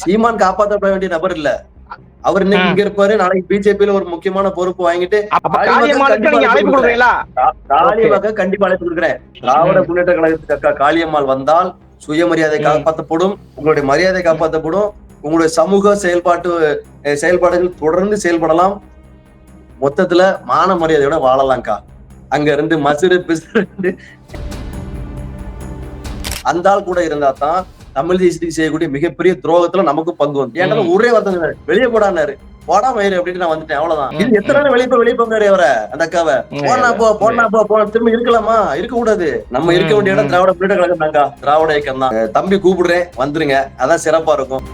சீமான் காப்பாற்றப்பட வேண்டிய நபர் இல்ல. அவர் இன்னைக்கு. இங்க இருப்பாரு. நாளைக்கு பிஜேபியில ஒரு முக்கியமான பொறுப்பு வாங்கிட்டு காளியமாக கண்டிப்பா அழைப்பு கொடுக்குறேன். திராவிட முன்னேற்ற கழகத்துக்கு அக்கா காளியம்மாள் வந்தால் சுயமரியாதை. காப்பாற்றப்படும் உங்களுடைய மரியாதை காப்பாற்றப்படும் உங்களுடைய சமூக செயல்பாட்டு செயல்பாடுகள் தொடர்ந்து செயல்படலாம். மொத்தத்துல மான மரியாதையோட வாழலாம்க்கா. அங்க இருந்து மசுறு பிசுறு அந்த ஆள் கூட இருந்தா தான் தமிழ் தேசத்துக்கு செய்யக்கூடிய மிகப்பெரிய துரோகத்துல நமக்கு பங்கு வந்து ஏன்டா ம். ஒரே வார்த்தை வெளியே போடானாரு போடா மயிறு அப்படின்னு நான் வந்துட்டேன். அவ்வளவுதான். இது எத்தனை நாள் வெளியே போய் வெளியே போங்காரு அவரை அந்த அக்காவை. போனா போ போனா போ போன திரும்ப இருக்கலாமா? இருக்க கூடாது நம்ம இருக்க வேண்டிய இடம். திராவிட முன்னேற்ற கழகம் தாங்க திராவிட இயக்கம் தான். தம்பி கூப்பிடுறேன். வந்துருங்க. அதான் சிறப்பா இருக்கும்.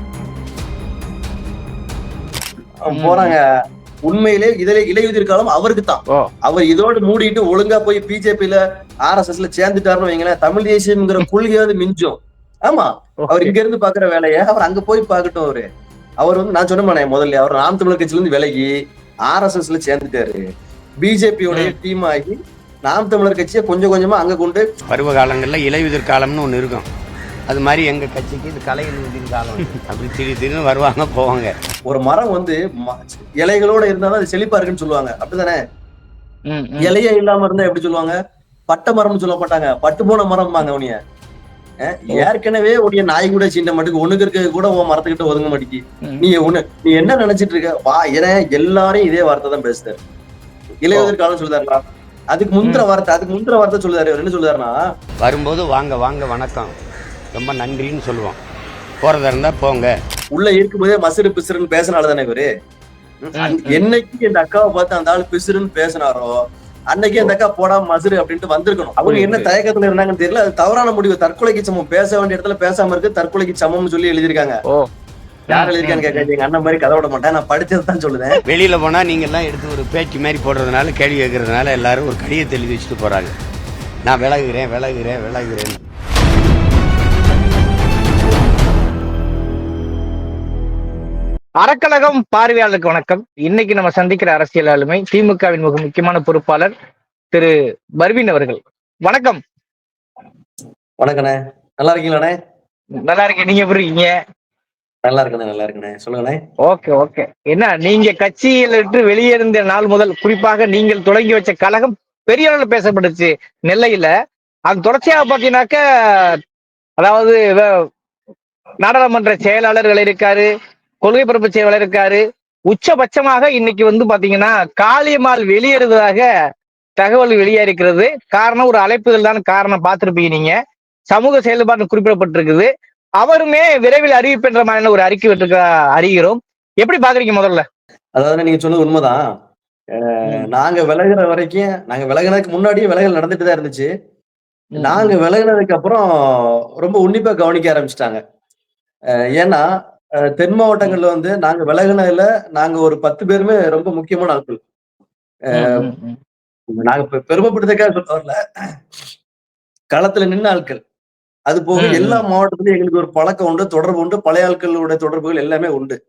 போறாங்க. உண்மையிலே இதிலே இலையுதிர் காலம் அவருக்கு தான். அவர் இதோடு மூடிட்டு ஒழுங்கா போய் பிஜேபியில ஆர்எஸ்எஸ்ல சேர்ந்துட்டாருன்னு வைங்களேன் தமிழ் தேசியம்ங்கிற கொள்கையாவது மிஞ்சும். ஆமா அவர் இங்க இருந்து பாக்குற வேலையை அவர் அங்க போய் பார்க்கட்டும் அவரு. அவர் வந்து நான் சொன்னேன் முதல்ல அவர் நாம் தமிழர் கட்சியில இருந்து விலகி ஆர்எஸ்எஸ்ல சேர்ந்துட்டாரு. பிஜேபியோடைய டீம் ஆகி நாம் தமிழர் கட்சியை கொஞ்சம் கொஞ்சமா அங்க கொண்டு பருவ காலங்களில் இலையுதிர் காலம்னு ஒன்று இருக்கும். அது மாதிரி எங்கள் கட்சிக்கு இது கலை காலம். அப்படி திடீர் திடீர்னு வருவாங்க போவாங்க. ஒரு மரம் வந்து இலைகளோட இருந்தாதான் அது செழிப்பா இருக்குன்னு சொல்லுவாங்க. அப்படிதானே. இலையே இல்லாம இருந்தா எப்படி சொல்லுவாங்க? பட்டை மரம்னு சொல்ல மாட்டாங்க. பட்டு போன மரம்பாங்க உனிய ஏற்கனவே உடைய நாய் கூட சீண்ட மாட்டுக்கு ஒண்ணுக்கு இருக்க கூட உன் மரத்துக்கிட்ட ஒதுங்க மாட்டேங்கி. நீ ஒண்ணு நீ என்ன நினைச்சிட்டு இருக்க? வா ஏன்னா எல்லாரையும் இதே வார்த்தை தான் பேசுறாரு. இளையவர் காலம் சொல்லுதாருங்களா அதுக்கு முந்திர வார்த்தை அதுக்கு முந்திர வார்த்தை சொல்லுதாரு என்ன சொல்லுதாருன்னா வரும்போது வாங்க வாங்க வணக்கம். ரொம்ப நன்றின்னு சொல்லுவோம். போகிறதா இருந்தால் போங்க. உள்ள இருக்கும்போதே மசுறு பிசுறுன்னு பேசினால தானே இவரு. என்னைக்கு இந்த அக்காவை பார்த்து அந்த ஆள் பிசுறுன்னு பேசினாரோ அன்னைக்கு அந்த அக்கா போடா மசுறு அப்படின்ட்டு வந்திருக்கணும். அவங்க என்ன தயக்கத்துல இருந்தாங்கன்னு தெரியல அது தவறான முடிவு. தற்கொலைக்கு சமம். பேச வேண்டிய இடத்துல பேசாம இருக்கு தற்கொலைக்கு சமம்னு சொல்லி எழுதியிருக்காங்க. யார் எழுதியிருக்கான்னு கேட்காது எங்க அண்ணன் மாதிரி கதை விட மாட்டேன். நான் படிச்சது தான் சொல்லுதேன். வெளியில் போனால் நீங்கள்லாம் எடுத்து ஒரு பேச்சு மாதிரி போடுறதுனால கேள்வி கேட்கறதுனால எல்லாரும் ஒரு கடிதத்தை எழுதி வச்சுட்டு போகிறாங்க நான் விலகுறேன் விலகுறேன் விலகுறேன் அறக்கழகம் பார்வையாளருக்கு வணக்கம். இன்னைக்கு நம்ம சந்திக்கிற அரசியல் ஆளுமை திமுகவின் மிக முக்கியமான பொறுப்பாளர் திரு பர்வீன் அவர்கள். வணக்கம். வணக்கண்ணே. நல்லா இருக்கீங்களாண்ணே? நல்லா இருக்கேன். நீங்க எப்படி இருக்கீங்க? நல்லா இருக்கண்ணே நல்லா இருக்கண்ணே. சொல்லுங்கண்ணே. Okay okay. என்ன நீங்க கட்சியில் விட்டு வெளியேறிந்த நாள் முதல் குறிப்பாக நீங்கள் தொடங்கி வச்ச கழகம் பெரிய அளவில் பேசப்பட்டுச்சு. நெல்லையில. அது தொடர்ச்சியாக பாத்தீங்கன்னாக்க அதாவது நாடாளுமன்ற செயலாளர்கள் இருக்காரு. கொள்கை பரப்பு செயலாளர் இருக்காரு. உச்சபட்சமாக இன்னைக்கு வந்து பாத்தீங்கன்னா காளியம்மாள் வெளியேறுவதாக தகவல் வெளியாயிருக்கிறது. காரணம் ஒரு அழைப்புதல் தான் காரணம் பார்த்திருப்பீங்க நீங்க. சமூக செயல்பாடு குறிப்பிடப்பட்டிருக்குது. அவருமே விரைவில் அறிவிப்பென்ற மாதிரியான ஒரு அறிக்கை விட்டு அறிகிறோம். எப்படி பாக்குறீங்க முதல்ல? அதாவது நீங்க சொன்னது உண்மைதான். நாங்க விலகுற வரைக்கும் நாங்க விலகுனதுக்கு முன்னாடியே விலகல் நடந்துட்டு தான் இருந்துச்சு. நாங்க விலகுனதுக்கு அப்புறம் ரொம்ப உன்னிப்பா கவனிக்க ஆரம்பிச்சிட்டாங்க. ஏன்னா தென் மாவட்டங்கள்ல வந்து நாங்க விலகுனதுல நாங்க ஒரு பத்து பேருமே ரொம்ப முக்கியமான ஆட்கள். நாங்க பெ- பெருமைப்படுறதுக்காக சொல்ல வரல. களத்துல நின்ன ஆட்கள். அது போக. எல்லா மாவட்டத்திலயும் எங்களுக்கு ஒரு பழக்கம் உண்டு தொடர்பு உண்டு பழைய ஆட்களோட தொடர்புகள் எல்லாமே உண்டு.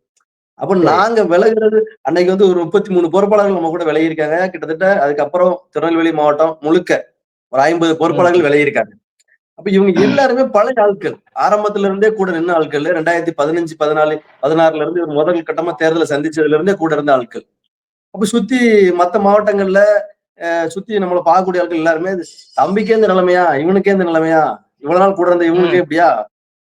அப்ப நாங்க விலகுறது அன்னைக்கு வந்து ஒரு முப்பத்தி மூணு பொறுப்பாளர்கள் நம்ம கூட விலகியிருக்காங்க. கிட்டத்தட்ட அதுக்கப்புறம் திருநெல்வேலி மாவட்டம் முழுக்க ஒரு ஐம்பது பொறுப்பாளர்கள் விலகியிருக்காங்க. அப்ப இவங்க எல்லாருமே பழைய ஆட்கள். ஆரம்பத்துல இருந்தே கூட நின்ன ஆட்கள். ரெண்டாயிரத்தி பதினஞ்சு பதினாலு பதினாறுல இருந்து ஒரு முதல் கட்டமா தேர்தலை சந்திச்சதுல இருந்தே கூட இருந்த ஆட்கள். அப்ப சுத்தி மத்த மாவட்டங்கள்ல சுத்தி நம்மளை பார்க்கக்கூடிய ஆட்கள் எல்லாருமே தம்பிக்கே இந்த நிலைமையா? இவனுக்கே இந்த நிலைமையா? இவ்வளவு நாள் கூட இருந்த இவனுக்கே இப்படியா?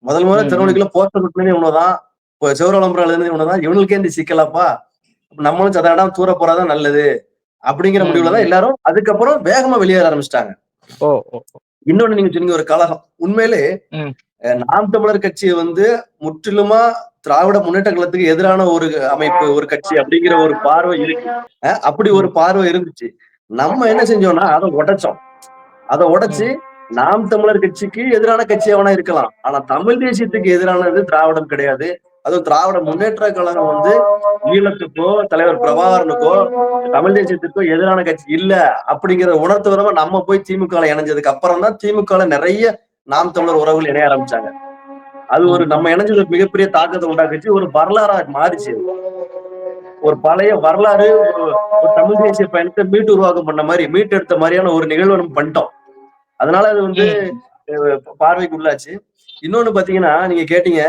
முதல் முதல்ல. திருவள்ளுக்குள்ள போஸ்டர் விட்டுனே இவனதான். இப்போ சிவரளம்பரம் எழுதுனது இவனதான். இவனுக்கே இந்த சிக்கலாப்பா? அப்ப நம்மளும் சதாடம் தூர போறாதான் நல்லது. அப்படிங்கிற ம், முடிவுல தான் எல்லாரும் அதுக்கப்புறம் வேகமா வெளியேற ஆரம்பிச்சிட்டாங்க. ஓ ஓ, ஓ. இன்னொன்னு நீங்க சொன்னீங்க ஒரு கழகம். உண்மையிலே நாம் தமிழர் கட்சியை வந்து முற்றிலுமா திராவிட முன்னேற்ற கழகத்துக்கு எதிரான ஒரு அமைப்பு ஒரு கட்சி அப்படிங்கிற ஒரு பார்வை இருக்கு. அப்படி ஒரு பார்வை இருந்துச்சு. நம்ம என்ன செஞ்சோம்னா அதை உடைச்சோம். அதை உடைச்சு நாம் தமிழர் கட்சிக்கு எதிரான கட்சி அவனா இருக்கலாம். ஆனா தமிழ் தேசியத்துக்கு எதிரானது திராவிடம் கிடையாது. அதுவும் திராவிட முன்னேற்ற கழகம் வந்து ஈழத்துக்கோ தலைவர் பிரபாகரனுக்கோ தமிழ் தேசியத்துக்கோ எதிரான கட்சி இல்ல அப்படிங்கிற உணர்த்துவரமா நம்ம போய் திமுக இணைஞ்சதுக்கு அப்புறம் தான் திமுக லநெறைய நாம் தமிழர் உறவுகள் இணைய ஆரம்பிச்சாங்க. அது ஒரு நம்ம இணைஞ்சது மிகப்பெரிய தாக்கத்தை உண்டாக்குச்சு. ஒரு வரலாறா மாறிச்சு. ஒரு பழைய வரலாறு ஒரு தமிழ் தேசிய பயணத்தை மீட்டு உருவாக்கம் பண்ண மாதிரி மீட்டு எடுத்த மாதிரியான ஒரு நிகழ்வு நம்ம பண்ணிட்டோம். அதனால அது வந்து பார்வைக்கு உள்ளாச்சு இன்னொன்னு பாத்தீங்கன்னா நீங்க கேட்டீங்க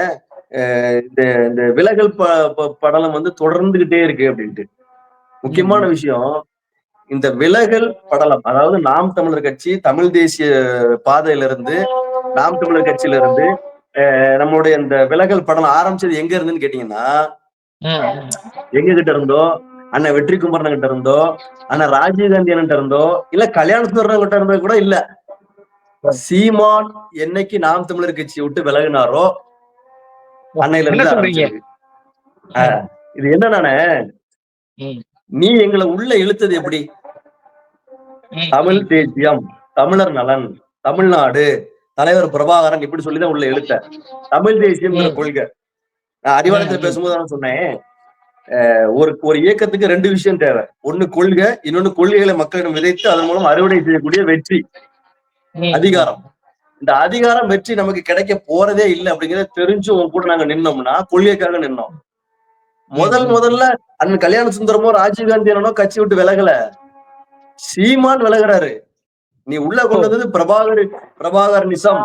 இந்த இந்த விலகல் ப- படலம் வந்து தொடர்ந்துகிட்டே இருக்கு அப்படின்ட்டு. முக்கியமான விஷயம் இந்த விலகல் படலம் அதாவது நாம் தமிழர் கட்சி தமிழ் தேசிய பாதையில இருந்து நாம் தமிழர் கட்சியில இருந்து நம்மளுடைய இந்த விலகல் படலம் ஆரம்பிச்சது எங்க இருந்துன்னு கேட்டீங்கன்னா எங்க கிட்ட இருந்தோ அண்ணன் வெற்றி குமரன் கிட்ட இருந்தோ அண்ணன் ராஜீவ்காந்தி அண்ணன் இருந்தோ இல்ல கல்யாண சுந்தரம் கிட்ட இருந்தோ கூட இல்ல. சீமான் என்னைக்கு நாம் தமிழர் கட்சியை விட்டு விலகினாரோ அன்னையில இருந்து சொல்றீங்க? இது என்னன்னானே ம். நீ எங்களை உள்ள இழுத்தது எப்படி? தமிழ் தேசியம் தமிழர் நலன் தமிழ்நாடு தலைவர் பிரபாகரன் இப்படி சொல்லிதான் உள்ள இழுத்த. தமிழ் தேசியம்ங்கிற ம். கொள்கை. நான் அறிவாலயத்துல ம். பேசும்போது நான் சொன்னேன். ஒரு ஒரு இயக்கத்துக்கு ரெண்டு விஷயம் தேவை. ஒண்ணு கொள்கை இன்னொன்னு கொள்கைகளை மக்களிடம் விதைத்து அதன் மூலம் அறுவடை செய்யக்கூடிய வெற்றி. அதிகாரம். இந்த அதிகாரம் வெற்றி நமக்கு கிடைக்க போறதே இல்லை அப்படிங்கறத தெரிஞ்சு உங்க கூட நாங்க நின்னோம்னா கொள்கைக்காக நின்னோம். முதல் முதல்ல அண்ணன் கல்யாண சுந்தரமோ ராஜீவ்காந்தி என்னனோ கட்சி விட்டு விலகல. சீமான் விலகுறாரு. நீ உள்ள கொண்டு வந்தது பிரபாகர் பிரபாகர் நிசம்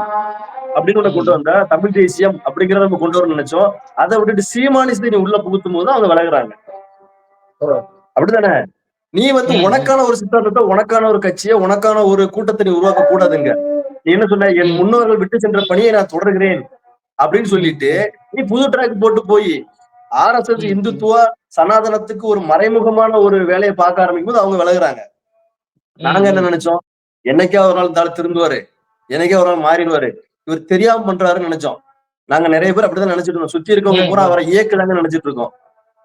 அப்படின்னு ஒண்ணு கொண்டு வந்த தமிழ் தேசியம் அப்படிங்கறத நம்ம கொண்டு வரணும்னு நினைச்சோம். அதை விட்டுட்டு சீமானிசத்தை நீ உள்ள புகுத்தும் போது அவங்க விலகுறாங்க. அப்படித்தானே? நீ வந்து உனக்கான ஒரு சித்தாந்தத்தை உனக்கான ஒரு கட்சியை உனக்கான ஒரு கூட்டத்தை நீ உருவாக்க கூடாதுங்க. என்ன சொன்ன? என் முன்னோர்கள் விட்டு சென்ற பணியை நான் தொடர்கிறேன் அப்படின்னு சொல்லிட்டு நீ புது ட்ராக் போட்டு போய் ஆர் எஸ் எஸ் இந்துத்துவா சனாதனத்துக்கு ஒரு மறைமுகமான ஒரு வேலையை பார்க்க ஆரம்பிக்கும் போது அவங்க விலகுறாங்க. நாங்க என்ன நினைச்சோம்? என்னைக்கே ஒரு நாள் தாழ திருந்துவாரு. என்னைக்கே ஒரு நாள் மாறிடுவாரு. இவர் தெரியாம பண்றாருன்னு நினைச்சோம். நாங்க நிறைய பேர் அப்படிதான் நினைச்சிட்டு இருந்தோம். சுத்தி இருக்கவங்க கூட பூரா அவரை இயக்குதாங்க நினைச்சிட்டு இருக்கோம்.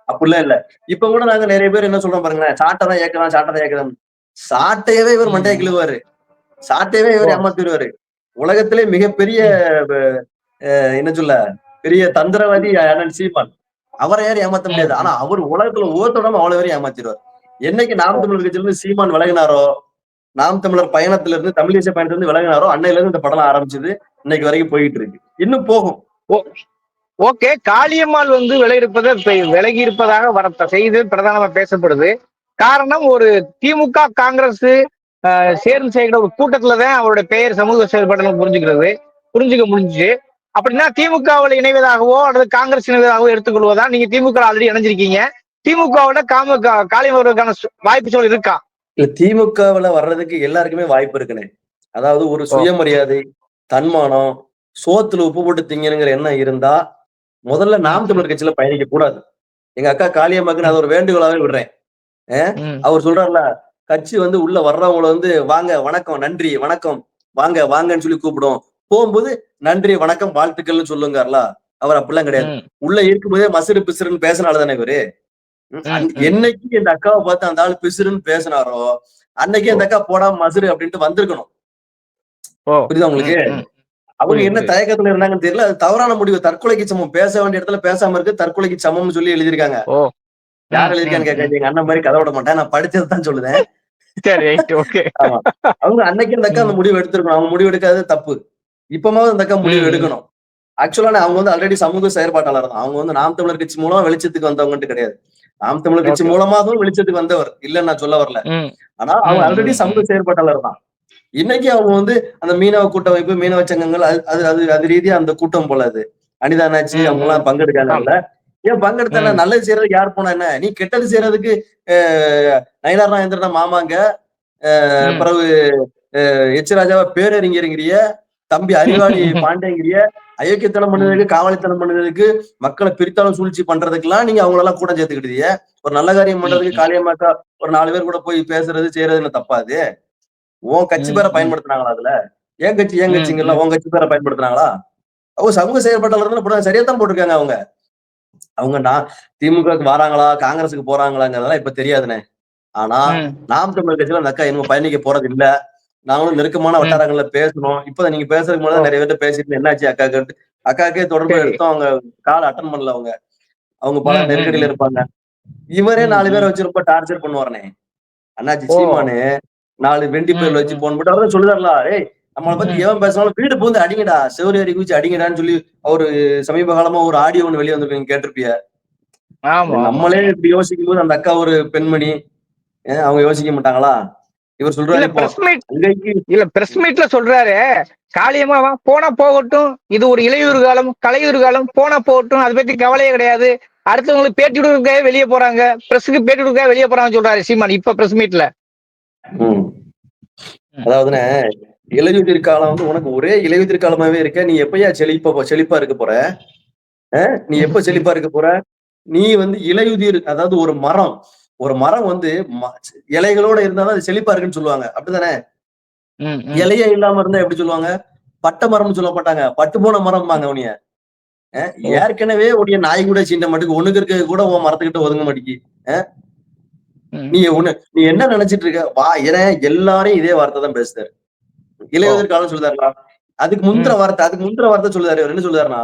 அப்படிலாம் இல்ல. இப்ப கூட நாங்க நிறைய பேர் என்ன சொல்றோம் பாருங்களேன் சாட்டை தான் இயக்கலாம் சாட்டை தான் இயக்கலாம். சாட்டையவே இவர் மண்டையை கிழுவாரு. சாட்டையவே இவர். ஏமாத்திடுவாரு உலகத்திலே மிகப்பெரிய என்ன சொல்ல பெரிய தந்திரவாதி அண்ணன் சீமான். அவரை யாரும் ஏமாத்த முடியாது. ஆனா அவர் உலகத்துல ஓத்தோடாம அவ்வளவு பேரும் ஏமாத்திடுவார் என்னைக்கு நாம் தமிழர் கட்சியில இருந்து சீமான் விலகினாரோ நாம் தமிழர் பயணத்துல இருந்து தமிழ் தேசிய பயணத்துல இருந்து விலகினாரோ அன்னையில இருந்து இந்த படம் ஆரம்பிச்சது இன்னைக்கு வரைக்கும் போயிட்டு இருக்கு. இன்னும் போகும். ஓகே காளியம்மாள் வந்து விலை இருப்பதை விலகி இருப்பதாக வர செய்தி பிரதானமா பேசப்படுது. காரணம் ஒரு திமுக காங்கிரஸ் சேர்ந்து செய்கிற ஒரு கூட்டத்துல தான் அவருடைய பெயர் சமூக செயல்பாடுகள் புரிஞ்சுக்கிறது. புரிஞ்சுக்க முடிஞ்சுச்சு. அப்படின்னா திமுகவில் இணைவதாகவோ அல்லது காங்கிரஸ் இணைவதாகவோ எடுத்துக்கொள்வதா? நீங்க திமுக ஆல்ரெடி இணைஞ்சிருக்கீங்க. திமுகவோட காம காளியம்மாளுக்கான வாய்ப்பு சூழல் இருக்கா? இல்ல திமுகவுல வர்றதுக்கு எல்லாருக்குமே வாய்ப்பு இருக்குண்ணே அதாவது ஒரு சுயமரியாதை தன்மானம் சோத்துல உப்பு போட்டு திங்கணுங்கிற எண்ணம் இருந்தா முதல்ல நாம் தமிழர் கட்சியில பயணிக்க கூடாது எங்க அக்கா காளியம்மாக்கு நான் அதை ஒரு வேண்டுகோளாவே விடுறேன். அவர் சொல்றாருல கட்சி வந்து உள்ள வர்றவங்கள வந்து வாங்க வணக்கம் நன்றி வணக்கம் வாங்க வாங்கன்னு சொல்லி கூப்பிடும் போகும்போது நன்றி வணக்கம் வாழ்த்துக்கள்னு சொல்லுங்கார்ல? அவர் அப்படிலாம் கிடையாது. உள்ள இருக்கும்போதே மசுறு பிசுறுன்னு பேசினால தானே இவரு. என்னைக்கு இந்த அக்காவை பார்த்து அந்த ஆள் பிசுறுன்னு பேசினாரோ அன்னைக்கு அந்த அக்கா போடாம மசுறு அப்படின்ட்டு வந்திருக்கணும். புரியுதா உங்களுக்கு. அவங்க என்ன. தயக்கத்துல இருந்தாங்கன்னு தெரியல. அது தவறான முடிவு. தற்கொலைக்கு சமம். பேச வேண்டிய இடத்துல பேசாம இருக்கு. தற்கொலைக்கு சமம்னு சொல்லி எழுதியிருக்காங்க. யார் எழுதியிருக்கான்னு ம், கேட்காது எங்க அண்ணன் மாதிரி கதை விட மாட்டேன். நான் படிச்சது தான் சொல்லுதேன். சரி ரைட் ஓகே அவங்க அன்னைக்கு அந்த அக்கா அந்த முடிவு எடுத்திருக்கணும். அவங்க முடிவு எடுக்காதது தப்பு. இப்பமாவது அந்த அக்கா முடிவு. எடுக்கணும். ஆக்சுவலா அவங்க வந்து ஆல்ரெடி சமூக செயற்பாட்டாளர் தான். அவங்க வந்து நாம் தமிழர் கட்சி மூலமா வெளிச்சத்துக்கு வந்தவங்கன்ட்டு கிடையாது. நாம் தமிழர் கட்சி. மூலமாகவும் வெளிச்சத்துக்கு வந்தவர். இல்லைன்னு நான் சொல்ல வரல. ஆனா அவங்க ஆல்ரெடி சமூக செயற்பாட்டாளர் தான். இன்னைக்கு அவங்க வந்து அந்த மீனவ கூட்டமைப்பு மீனவ சங்கங்கள் அது அது அது ரீதியா அந்த கூட்டம் போல அது. அனிதா நாச்சி அவங்க எல்லாம் பங்கெடுக்காங்கல்ல ஏன் பங்கெடுத்தானே ம். நல்லது செய்யறதுக்கு யார் போனா என்ன? நீ கெட்டது செய்யறதுக்கு நயினார் நாயந்திரனா மாமாங்க. பிறகு அஹ், எச் ராஜாவா பேரறிஞருங்கிறிய தம்பி அறிவாளி பாண்டேங்கிறிய அயோக்கியத்தனம் பண்ணுறதுக்கு காவலித்தனம் பண்ணுறதுக்கு மக்களை பிரித்தாலும் சூழ்ச்சி பண்றதுக்கெல்லாம் நீங்க அவங்களெல்லாம் கூட சேர்த்துக்கிட்டீங்க. ஒரு நல்ல காரியம் பண்றதுக்கு. காளியம்மாக்கா ஒரு நாலு பேர் கூட போய் பேசுறது செய்யறது என்ன தப்பாது? உன் கட்சி பேரை. பயன்படுத்துனாங்களா அதுல? ஏன் கட்சி ஏன் ம், கட்சிங்கல்ல உன் கட்சி பேரை பயன்படுத்துனாங்களா? அவங்க சமூக செயல்பாட்டாளர்கள் போட சரியா தான் போட்டிருக்காங்க அவங்க. அவங்க நான் திமுகவுக்கு வராங்களா காங்கிரஸுக்கு போறாங்களாங்கிறதெல்லாம் இப்ப தெரியாதுண்ணே ஆனா. நாம் தமிழர் கட்சியில அந்த அக்கா இன்னும் பயணிக்க போறது இல்ல நாங்களும் நெருக்கமான. வட்டாரங்கள்ல பேசணும் இப்ப நீங்க பேசுறதுக்கு முன்னாடி நிறைய பேர்ட்ட பேசிட்டு என்னாச்சு அக்கா கேட்டு அக்காக்கே தொடர்பு. எடுத்தோம் அவங்க கால் அட்டன் பண்ணல அவங்க அவங்க பல நெருக்கடியில. இருப்பாங்க இவரே நாலு பேரை. வச்சு ரொம்ப டார்ச்சர் பண்ணுவாருனே அண்ணாச்சி. சீமானு நாலு வெண்டி பேர்ல ம், வச்சு. போன் போட்டு அவர்தான் சொல்லுதாருல ஏய் நம்மளை பத்தி. எவன் பேசினாலும் வீடு பூந்து அடிங்கடா செவரி அடி குச்சி அடிங்கடான்னு சொல்லி அவரு சமீப காலமா ஒரு ஆடியோ ஒண்ணு வெளியே வந்து கேட்டிருப்பிய. நம்மளே இப்படி யோசிக்கும் போது அந்த அக்கா ஒரு பெண்மணி அவங்க யோசிக்க மாட்டாங்களா? இவர் சொல்றாரு இல்ல பிரஸ் மீட்ல சொல்றாரு. காளியம்மா போனா போகட்டும். இது ஒரு இளையூர் காலம் கலையூர் காலம் போனா போகட்டும். அதை பத்தி கவலையே கிடையாது. அடுத்தவங்களுக்கு பேட்டி கொடுக்க வெளியே போறாங்க. பிரஸுக்கு பேட்டி கொடுக்க வெளியே போறாங்கன்னு சொல்றாரு சீமான் இப்ப பிரஸ் மீட்ல ம். இலையுதிர் காலம் வந்து உனக்கு ஒரே இலையுதிர் காலமாவே இருக்க. நீ எப்பயா செழிப்பா செழிப்பா இருக்க போற? நீ எப்ப செழிப்பா இருக்க போற? நீ வந்து இலையுதிர் அதாவது ஒரு மரம். ஒரு மரம் வந்து இலைகளோட இருந்தாதான் அது செழிப்பா இருக்குன்னு சொல்லுவாங்க. அப்படிதானே ம். இலையே இல்லாம இருந்தா எப்படி சொல்லுவாங்க? பட்டை மரம்னு சொல்ல மாட்டாங்க. பட்டு போன மரம்பாங்க உனிய ஏற்கனவே உடைய நாய் கூட சீண்ட மாட்டுக்கு ஒண்ணுக்கு இருக்க கூட உன் மரத்துக்கிட்ட ஒதுங்க மாட்டேங்கி. நீ ஒண்ணு நீ என்ன நினைச்சிட்டு இருக்க? வா ஏன்னா எல்லாரும் இதே வார்த்தை தான் பேசுறாரு. இளையவர் காலம் சொல்லுதாருல அதுக்கு முந்திர வார்த்தை அதுக்கு முந்திர வார்த்தை சொல்லுதாரு என்ன சொல்லுதாருன்னா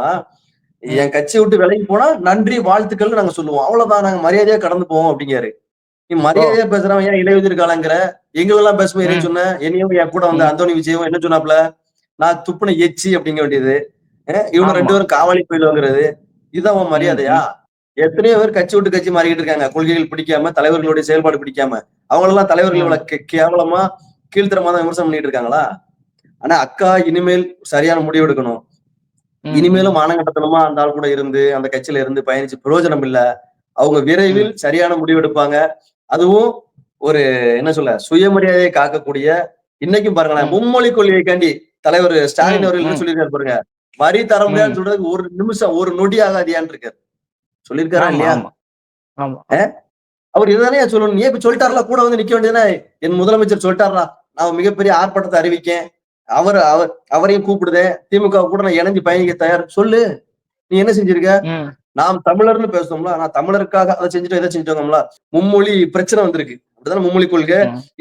என் கட்சி விட்டு விலைக்கு போனா நன்றி வாழ்த்துக்கள் நாங்க சொல்லுவோம். அவ்வளவுதான் நாங்க மரியாதையா கடந்து போவோம் அப்படிங்காரு நீ மரியாதையா பேசுறவன் ஏன் இளையுதிர் காலங்கிற? எங்களெல்லாம் ம். சொன்ன என்னையும் என் கூட வந்து அந்தோனி விஜயம் என்ன சொன்னாப்ல நான் துப்புன எச்சி அப்படிங்க வேண்டியது. இவங்க. ரெண்டு பேரும் காவாலி போயிடுவாங்கிறது இதுதான் உன் மரியாதையா? எத்தனையோ பேர் கட்சி விட்டு கட்சி மாறிக்கிட்டு இருக்காங்க. கொள்கைகள் பிடிக்காம தலைவர்களுடைய செயல்பாடு பிடிக்காம. அவங்க எல்லாம் தலைவர்கள். இவ்வளவு கேவலமா கீழ்த்தரமா தான் விமர்சனம் பண்ணிட்டு இருக்காங்களா? ஆனா அக்கா இனிமேல் சரியான முடிவு எடுக்கணும். இனிமேலும் மானங்கட்டத்தனமா அந்த ஆள் கூட இருந்து அந்த கட்சியில இருந்து பயணிச்சு பிரயோஜனம் இல்ல. அவங்க விரைவில் சரியான முடிவு எடுப்பாங்க. அதுவும் ஒரு என்ன சொல்ல சுயமரியாதையை காக்கக்கூடிய இன்னைக்கும் பாருங்களேன். மும்மொழி கொள்கைக்காண்டி தலைவர் ஸ்டாலின் அவர்கள் என்ன. சொல்லியிருக்காரு பாருங்க. வரி தர முடியாதுன்னு. சொல்றதுக்கு ஒரு நிமிஷம் ஒரு நொடி ஆகாதியான்னு இருக்காரு. சொல்லியிருக்காரா இல்லையா. அவர் இதுதானே சொல்லணும். நீ இப்ப சொல்லிட்டாருல கூட வந்து நிக்க வேண்டியதுதானே? என் முதலமைச்சர் சொல்லிட்டாரா நான் மிகப்பெரிய ஆர்ப்பாட்டத்தை அறிவிக்கேன். அவர் அவர் அவரையும் கூப்பிடுதேன் திமுக கூட நான் இணைஞ்சு பயணிக்க தயார். சொல்லு நீ என்ன செஞ்சிருக்க. நாம் தமிழர்னு பேசுறோம்ல ஆனா தமிழருக்காக அதை செஞ்சுட்டோம் இதை செஞ்சுட்டோம்ல மும்மொழி பிரச்சனை வந்திருக்கு. அப்படிதானே மும்மொழி கொள்கை.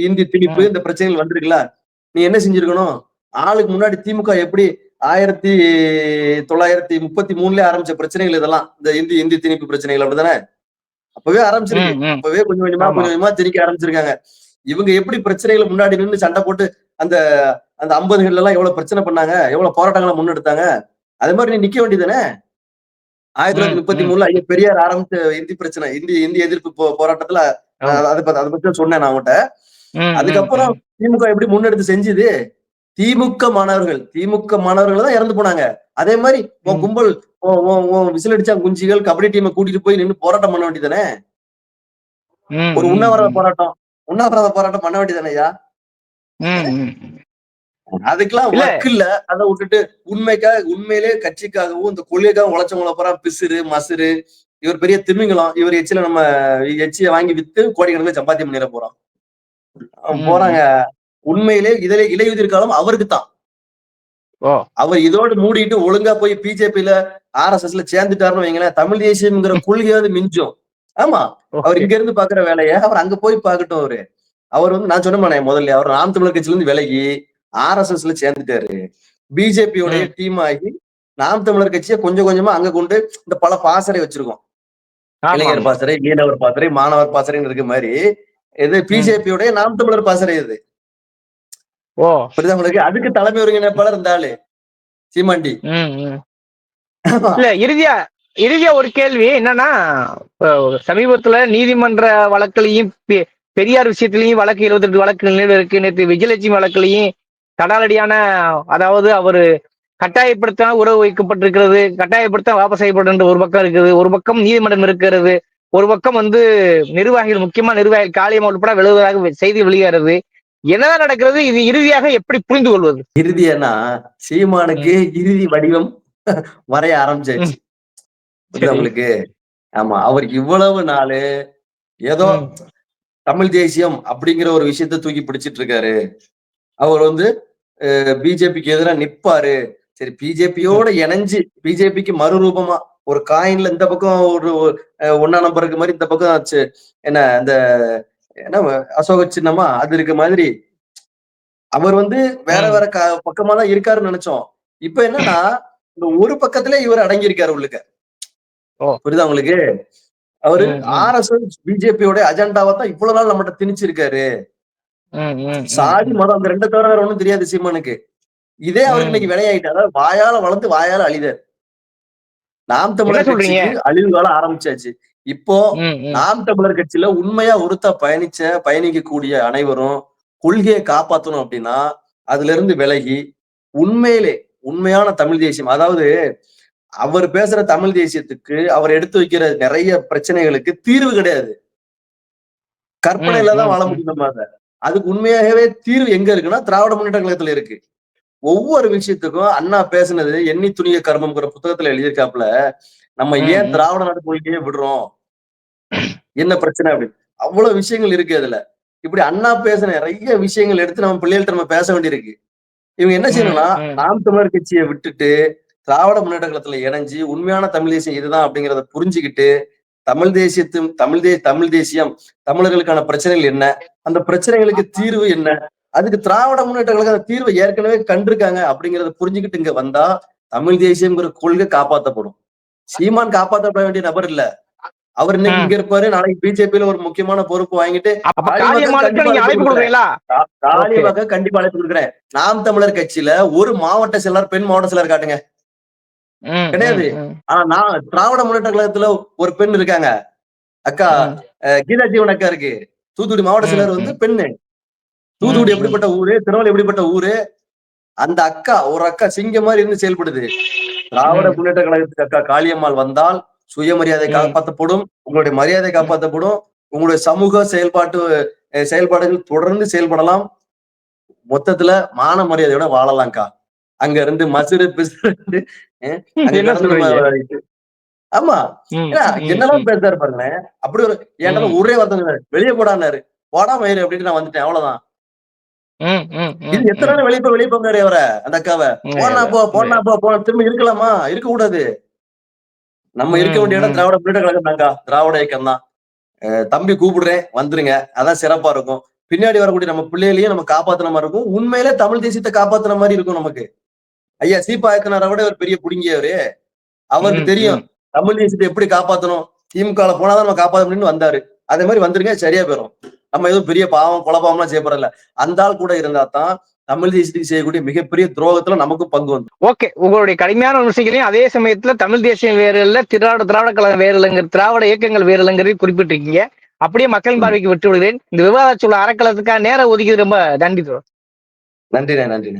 இந்தி திணிப்பு இந்த பிரச்சனைகள் வந்திருக்குல்ல. நீ என்ன செஞ்சிருக்கணும்? ஆளுக்கு முன்னாடி திமுக எப்படி ஆயிரத்தி தொள்ளாயிரத்தி முப்பத்தி மூணுல ஆரம்பிச்ச பிரச்சனைகள் இதெல்லாம் இந்த இந்தி இந்தி திணிப்பு பிரச்சனைகள் அப்படிதானே அப்பவே ஆரம்பிச்சிருக்கு. அப்பவே கொஞ்சம் கொஞ்சமா. கொஞ்சம் கொஞ்சமா திணிக்க ஆரம்பிச்சிருக்காங்க. இவங்க எப்படி பிரச்சனைகளை முன்னாடி நின்று சண்டை போட்டு அந்த அந்த ஐம்பதுகள்ல எல்லாம் எவ்வளவு பிரச்சனை பண்ணாங்க எவ்வளவு போராட்டங்களை முன்னெடுத்தாங்க அதே மாதிரி நீ நிக்க வேண்டியதானே ஆயிரத்தி தொள்ளாயிரத்தி முப்பத்தி. மூணுல ஐயா பெரியார் ஆரம்பிச்ச இந்தி பிரச்சனை இந்தி இந்தி எதிர்ப்பு போராட்டத்துல அதை பத்தி அதை பத்தி சொன்னேன் நான் ம், அதுக்கப்புறம் திமுக எப்படி முன்னெடுத்து செஞ்சுது திமுக மாணவர்கள் திமுக மாணவர்கள் தான் இறந்து போனாங்க அதே மாதிரி உன். கும்பல் விசில் அடிச்சா குஞ்சிகள் கபடி டீமை கூட்டிட்டு போய் நின்னு போராட்டம் பண்ண வேண்டியதானே ஒரு உண்ணாவிரத. போராட்டம் உண்ணாவிரத போராட்டம் பண்ண வேண்டியதானே ஐயா. அதுக்கெல்லாம். ஒர்க் இல்ல. அதை விட்டுட்டு உண்மைக்காக உண்மையிலே கட்சிக்காகவும் இந்த கொள்கைக்காக உழைச்சவங்கள பூரா பிசுறு மசுறு இவர் பெரிய திமிங்கலம் இவர் எச்சில நம்ம எச்சிய வாங்கி வித்து கோடிக்கணக்கில் சம்பாத்தியம் பண்ணிட போறோம் ம். போறாங்க. உண்மையிலே இதிலே இலையுதிர் காலம் அவருக்கு தான் அவர் இதோடு மூடிட்டு ஒழுங்கா போய் பிஜேபியில ஆர் எஸ் எஸ்ல சேர்ந்துட்டாருன்னு வைங்களேன் தமிழ் தேசியம்ங்கிற கொள்கையாவது மிஞ்சும். ஆமா. அவர். இங்க இருந்து பாக்குற வேலையை அவர் அங்க போய் பார்க்கட்டும் அவரு. அவர் வந்து நான் சொன்னேன் முதல்ல அவர் நாம் தமிழர் கட்சியில இருந்து விலகி ஆர் எஸ் எஸ்ல சேர்ந்துட்டாரு பிஜேபியோடைய டீம் ஆகி நாம் தமிழர் கட்சியை கொஞ்சம் கொஞ்சமா அங்க கொண்டு இந்த பல பாசறை வச்சிருக்கோம். இளைஞர். பாசறை மீனவர் பாசறை மாணவர் பாசறைன்னு இருக்க மாதிரி. இது பிஜேபியோடைய நாம் தமிழர் பாசறை இது. ஓ. புரியுதா உங்களுக்கு? அதுக்கு தலைமை ஒருங்கிணைப்பாளர் இருந்தாளு சீமாண்டி. இல்ல இறுதியா இறுதியா ஒரு கேள்வி என்னன்னா சமீபத்துல நீதிமன்ற வழக்குலையும் பெரியார் விஷயத்திலையும் வழக்கு இருபத்தெட்டு வழக்கு நிலுவையில் இருக்கு நேற்று விஜயலட்சுமி வழக்குலையும் தடாலடியான அதாவது அவரு கட்டாயப்படுத்த உறவு வைக்கப்பட்டிருக்கிறது கட்டாயப்படுத்த வாபஸ் செய்யப்படுன்ற ஒரு பக்கம் இருக்குது ஒரு பக்கம் நீதிமன்றம் இருக்கிறது ஒரு பக்கம் வந்து நிர்வாகிகள் முக்கியமா நிர்வாகிகள் காளியம்மா உட்பட விழுவதாக செய்தி வெளியேறது என்னதான் நடக்கிறது இது இறுதியாக எப்படி புரிந்து கொள்வது? இறுதியானா சீமானுக்கு இறுதி வடிவம் வரைய ஆரம்பிச்சாச்சு. உங்களுக்கு? ஆமா அவர் இவ்வளவு நாளு ஏதோ. தமிழ் தேசியம் அப்படிங்கிற ஒரு விஷயத்த தூக்கி பிடிச்சிட்டு இருக்காரு அவர் வந்து பிஜேபிக்கு எதிராக நிப்பாரு. சரி பிஜேபியோட இணைஞ்சு பிஜேபிக்கு மறுரூபமா ஒரு காயின்ல இந்த பக்கம் ஒரு ஒண்ணா நம்பருக்கு மாதிரி இந்த பக்கம் என்ன இந்த என்ன அசோக சின்னமா அது இருக்க மாதிரி. அவர் வந்து வேற. வேற பக்கமா தான் இருக்காருன்னு நினைச்சோம். இப்ப என்னன்னா இந்த ஒரு பக்கத்துல இவர் அடங்கி இருக்காரு உள்ளுக்க. புரியுதா உங்களுக்கு? அவரு. ஆர் எஸ் எஸ் பிஜேபியோட அஜெண்டாவை தான் இவ்வளவு நாள் நம்மகிட்ட திணிச்சிருக்காரு. சாதி மதம் அந்த ரெண்டு தவிர வேற ஒண்ணும் தெரியாது சீமானுக்கு இதே அவருக்கு. இன்னைக்கு வினையாயிட்டு அதாவது வாயால வளர்ந்து வாயால அழிதார் நாம் தமிழர்? கட்சிக்கு அழிவு காலம் ஆரம்பிச்சாச்சு இப்போ. நாம் தமிழர் கட்சியில உண்மையா உறுத்தா பயணிச்ச பயணிக்க கூடிய அனைவரும் கொள்கையை காப்பாத்தணும் அப்படின்னா அதுல இருந்து விலகி உண்மையிலே உண்மையான தமிழ் தேசியம் அதாவது அவர் பேசுற தமிழ் தேசியத்துக்கு அவர் எடுத்து வைக்கிற நிறைய பிரச்சனைகளுக்கு தீர்வு கிடையாது கற்பனையில தான் வாழ. முடியும் நம்ம அதை. அதுக்கு உண்மையாகவே தீர்வு எங்க இருக்குன்னா திராவிட முன்னேற்ற கழகத்துல இருக்கு ஒவ்வொரு விஷயத்துக்கும் அண்ணா பேசுனது எண்ணி துணிய கர்மம்ங்கிற புத்தகத்துல எழுதியிருக்காப்புல நம்ம ஏன். திராவிட நாடு கொள்கையே விடுறோம் என்ன பிரச்சனை அப்படின்னு அவ்வளவு விஷயங்கள் இருக்கு அதுல இப்படி அண்ணா பேசின நிறைய விஷயங்கள் எடுத்து நம்ம பிள்ளைகள்ட்ட நம்ம பேச வேண்டியிருக்கு இவங்க என்ன செய்யணும்னா. நாம் தமிழர் கட்சியை விட்டுட்டு திராவிட முன்னேற்ற கழகத்துல இணைஞ்சு உண்மையான தமிழ் தேசியம் இதுதான் அப்படிங்கறத புரிஞ்சுக்கிட்டு தமிழ் தேசியத்தும் தமிழ் தே தமிழ் தேசியம் தமிழர்களுக்கான பிரச்சனைகள் என்ன? அந்த பிரச்சனைகளுக்கு தீர்வு என்ன? அதுக்கு திராவிட முன்னேற்ற கழக அந்த தீர்வை ஏற்கனவே கண்டிருக்காங்க அப்படிங்கறத புரிஞ்சுக்கிட்டு இங்க வந்தா தமிழ் தேசியம்ங்கிற கொள்கை காப்பாற்றப்படும் சீமான் காப்பாற்றப்பட வேண்டிய நபர் இல்ல. அவர் இன்னைக்கு. இங்க இருப்பாரு நாளைக்கு பிஜேபியில ஒரு முக்கியமான பொறுப்பு வாங்கிட்டு நீங்க கண்டிப்பா அழைப்பு கொடுக்குறேன். நாம் தமிழர் கட்சியில ஒரு மாவட்ட செயலர் பெண் மாவட்ட செயலர் காட்டுங்க. கிடையாது. ஆனா நான் திராவிட முன்னேற்ற கழகத்துல ஒரு பெண் இருக்காங்க. அக்கா கீதா ஜீவன் அக்கா இருக்கு? தூத்துக்குடி மாவட்ட செயலர் வந்து பெண்ணு. தூத்துக்குடி எப்படிப்பட்ட ஊரு திருநெல்வேலி எப்படிப்பட்ட ஊரு? அந்த அக்கா ஒரு அக்கா சிங்கம் மாதிரி இருந்து செயல்படுது. திராவிட. முன்னேற்ற கழகத்துக்கு அக்கா காளியம்மாள் வந்தால் சுயமரியாதை. காப்பாற்றப்படும் உங்களுடைய மரியாதை காப்பாற்றப்படும் உங்களுடைய சமூக செயல்பாட்டு செயல்பாடுகள் தொடர்ந்து செயல்படலாம். மொத்தத்துல மான மரியாதையோட வாழலாம்க்கா. அங்க இருந்து மசுறு பிசுறு ஆமா. என்னெல்லாம். பேசுறாரு பாருங்களேன் அப்படி ஒரு என்கிட்ட. ஒரே வார்த்தை வெளியே போடான்னாரு. போடா மயிறு அப்படின்னு நான் வந்துட்டேன். அவ்வளவுதான். இது எத்தனை நாள் வெளியே போய் வெளியே போங்காரு அவரை அந்த அக்காவை. போனா போ போனா போ போ. திரும்ப இருக்கலாமா? இருக்க கூடாது நம்ம இருக்க வேண்டிய இடம். திராவிட முன்னேற்ற கழகம் தான்க்கா. திராவிட இயக்கம் தான். தம்பி கூப்பிடுறேன் வந்துருங்க. அதான் சிறப்பா இருக்கும். பின்னாடி வரக்கூடிய நம்ம பிள்ளைகளையும் நம்ம காப்பாத்துன மாதிரி இருக்கும். உண்மையிலே தமிழ் தேசியத்தை காப்பாத்துன மாதிரி இருக்கும் நமக்கு. ஐயா சீப்பா ஆயத்தனாரை விட ஒரு பெரிய புடுங்கியவரு. அவருக்கு தெரியும். தமிழ் தேசியத்தை எப்படி காப்பாத்தணும்? திமுக போனாதான் நம்ம காப்பாத்த முடியும்னு வந்தாரு. அதே மாதிரி வந்துருங்க சரியா போயிடும் நம்ம எதுவும் பெரிய பாவம் குலபாவம்லாம் செய்ய போறதில்ல. அந்த ஆள் கூட இருந்தா தான் தமிழ் தேசியத்துக்கு செய்யக்கூடிய மிகப்பெரிய துரோகத்துல நமக்கும் பங்கு வந்து ஓகே உங்களுடைய கடுமையான விமர்சனைகளையும் அதே சமயத்துல தமிழ் தேசியம் வேறு இல்ல திராவிட திராவிட கழகம் வேறு இல்லைங்கிற திராவிட இயக்கங்கள் வேறு இல்லைங்கிறதையும் குறிப்பிட்டிருக்கீங்க. அப்படியே மக்களின் பார்வைக்கு விட்டு விடுகிறேன் இந்த விவாத சொல்ல அறக்கலத்துக்காக நேரம் ஒதுக்கியது ரொம்ப நன்றி. நன்றிண்ணே நன்றிண்ணே.